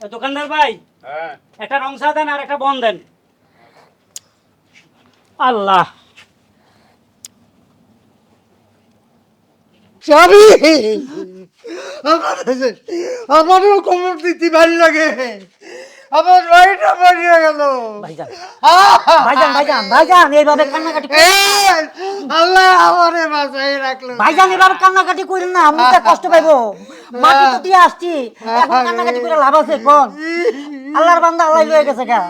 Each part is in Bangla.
দোকানদার ভাই হ্যাঁ। একটা রং চা দেন আর একটা বন দেন। আল্লাহ। স্বামী আমার আমারও খবর দিতে ভালো লাগে। আমার বাড়িটা বাড়িয়ে গেল। ভাইজান ভাইজান ভাইজান ভাইজান এইভাবে কান্নাকাটি। আল্লাহ আমারে বাঁচাই রাখল। ভাইজান এভাবে কান্নাকাটি করেন না আমি তো কষ্ট পাইবো। মাটি তো দিয়ে আসছি এখন কান্নাকাটি করে লাভ আছে কোন? আল্লাহর বান্দা আল্লাহ লয়ে গেছে গা।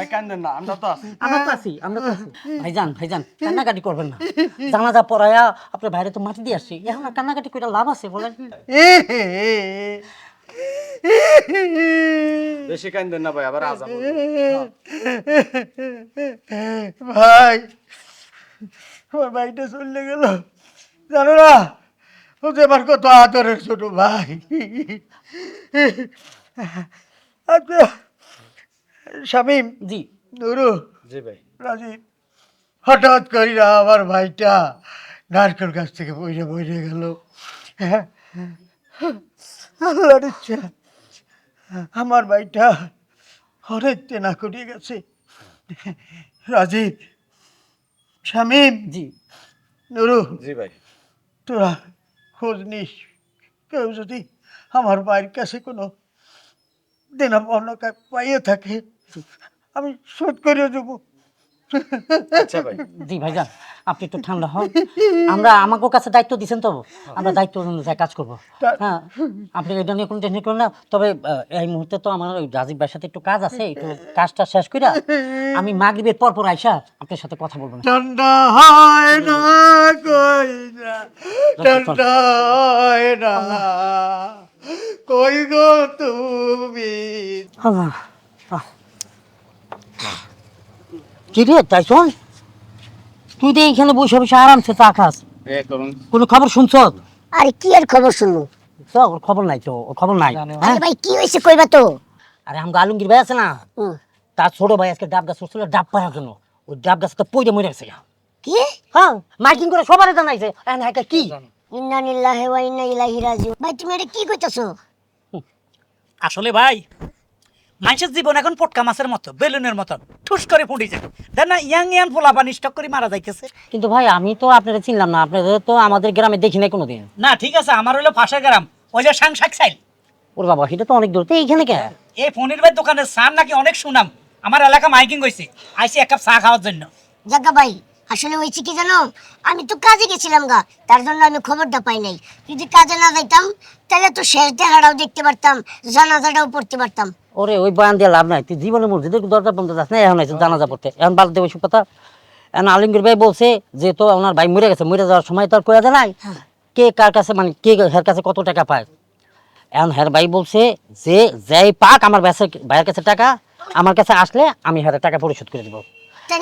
ভাই কান্দেন না আমরা তো আছি। আমরা তো আছি আমরা তো আছি। ভাইজান ভাইজান কান্নাকাটি করবেন না। জানাজা পড়ায়া আপনার বাইরে তো মাটি দিয়ে আসছি। এখন আর কান্নাকাটি করে লাভ আছে বলেন। বেশি কান্দেন না ভাই আবার আজাব ভাই আমার ভাইটা চলে গেল। জানো না ও যে আমার কত আদরের ছোট ভাই। আচ্ছা শামিম জি। নুরু জি ভাই। রাজীব হঠাৎ করি না আমার ভাইটা নারকেল গাছ থেকে বইরে বইরে গেল। হ্যাঁ আল্লাহর ইচ্ছা আমার ভাইটা অনেক তেনা করিয়ে গেছে। রাজীব শামিম জি। নুরু জি ভাই। তোরা খোঁজ নিস। কেউ যদি আমার ভাইয়ের কাছে কোনো দেনা পাওনা পাইয়ে থাকে আমি শোধ করে দেবো। আচ্ছা ভাই। জি ভাইজান আপনি একটু ঠান্ডা হন। আমরা আমাকে কাছে দায়িত্ব দিচ্ছেন তো। আমরা দায়িত্ব অনুযায়ী কাজ করব। হ্যাঁ আপনি এটা নিয়ে কোনো টেনশন করেন না। তবে এই মুহূর্তে তো আমার ওই রাজীব ভাইয়ের সাথে একটু কাজ আছে একটু কাজটা শেষ করে আমি মাগরিবের পর পর আইসা আপনার সাথে কথা বলব না। ঠান্ডা হয় না কই না ঠান্ডা হয় না। কই গো তুমি? আল্লাহ। কি রে তাই শোন? তুই তো এইখানে বসে বসে আরামসে চা খাস। কোনো খবর শুনছ? আরে কি আর খবর শুনব? ওর খবর নাই তো ওর খবর নাই। আরে হ্যাঁ? ভাই কি হয়েছে কইবা তো? আরে আলমগীর ভাই আছে না? হুম। তার ছোট ভাই আজকে ডাব গাছ উঠছিল ডাব জন্য। ওই ডাব গাছ তো পইতে মরে গেছে কি? হ্যাঁ মাইকিং করে সবারই জানাইছে। এখন এটা কি? ইন্না লিল্লাহি ওয়া ইন্না ইলাইহি রাজিউন। ভাই তুমি এটা কি কইতাছো? আসলে ভাই মানুষের জীবন এখন পটকা মাছের মতো বেলুনের মতো। ঠুস করে ফুটে যায় দেখ না ইয়াং ইয়াং পোলা পানি স্টক করে মারা যাইতেছে। কিন্তু ভাই আমি তো আপনারা চিনলাম না আপনাদের তো আমাদের গ্রামে দেখি নাই কোনোদিন। না ঠিক আছে আমার হলো ফাঁসা গ্রাম ওই যে সাংসাক সাইল। ওর বাবা সেটা তো অনেক দূর। তো এইখানে কে? এই ফোনের ভাই দোকানের সার নাকি অনেক সুনাম। আমার এলাকা মাইকিং হয়েছে আইসি এক কাপ চা খাওয়ার জন্য। জাগা ভাই আসলে হয়েছে কি জানো? আমি তো কাজে গেছিলাম গা তার জন্য আমি খবরটা পাই নাই। যদি কাজে না যাইতাম তাহলে তো শেষ দেখাটাও দেখতে পারতাম জানাজাটাও পড়তে পারতাম। ওরে ওই বয়ান দিয়ে লাভ নাই। তুই জীবনে মসজিদের দরজা বন্ধ যাস না এখন আছে জানাজা পড়তে। এখন বাদ দেবে কথা। এখন আলমগীর ভাই বলছে যে তো ওনার ভাই মরে গেছে। মরে যাওয়ার সময় তো আর কয়ে নাই। কে কার কাছে মানে কে হের কাছে কত টাকা পায়? এখন হের ভাই বলছে যে যেই পাক আমার ব্যাসের ভাইয়ের কাছে টাকা আমার কাছে আসলে আমি হের টাকা পরিশোধ করে দেবো।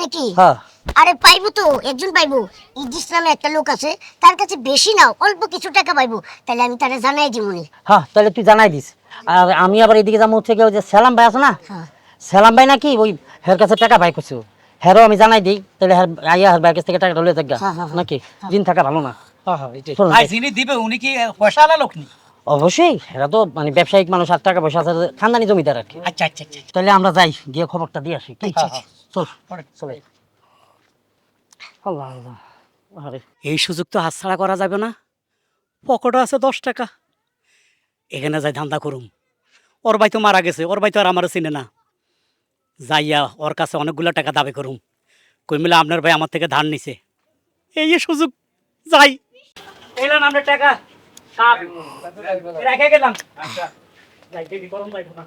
নাকি? হ্যাঁ। আরে পাইবো তো একজন পাইবো। ইদ্রিস নামে একটা লোক আছে তার কাছে বেশি নাও অল্প কিছু টাকা পাইবো। তাহলে আমি তারা জানাই দিমুনি। হ্যাঁ তাহলে তুই জানাই দিস। আর আমি আবার এদিকে যাব হচ্ছে ওই যে সেলাম ভাই আছে না? হ্যাঁ। সেলাম ভাই নাকি ওই হের কাছে টাকা পাই করছে। হেরও আমি জানাই দিই তাহলে হের আইয়া হের ভাইয়ের কাছ থেকে টাকাটা লয়ে থাকবে হ্যাঁ, হ্যাঁ। নাকি? দিন থাকা ভালো না। যিনি দিবে উনি কি পয়সা আলা লোক নি? অবশ্যই এরা তো মানে ব্যবসায়িক মানুষ আর টাকা পয়সা আছে খানদানি জমিদার আর কি। আচ্ছা আচ্ছা আচ্ছা তাহলে আমরা যাই গিয়ে খবরটা দিয়ে আসি। চল চলে। আল্লাহ আল্লাহ। আরে। এই সুযোগ তো হাতছাড়া করা যাবে না। পকেটও আছে দশ টাকা। এখানে যাই ধান্দা করুম। ওর ভাই তো মারা গেছে ওর ভাই তো আর আমার চিনে না। যাইয়া ওর কাছে অনেকগুলো টাকা দাবি করুম। কই মিলে আপনার ভাই আমার থেকে ধার নিছে। এই সুযোগ যাই। এলাম টাকা রেখে গেলাম। যাই দেখি গরম যাইবো না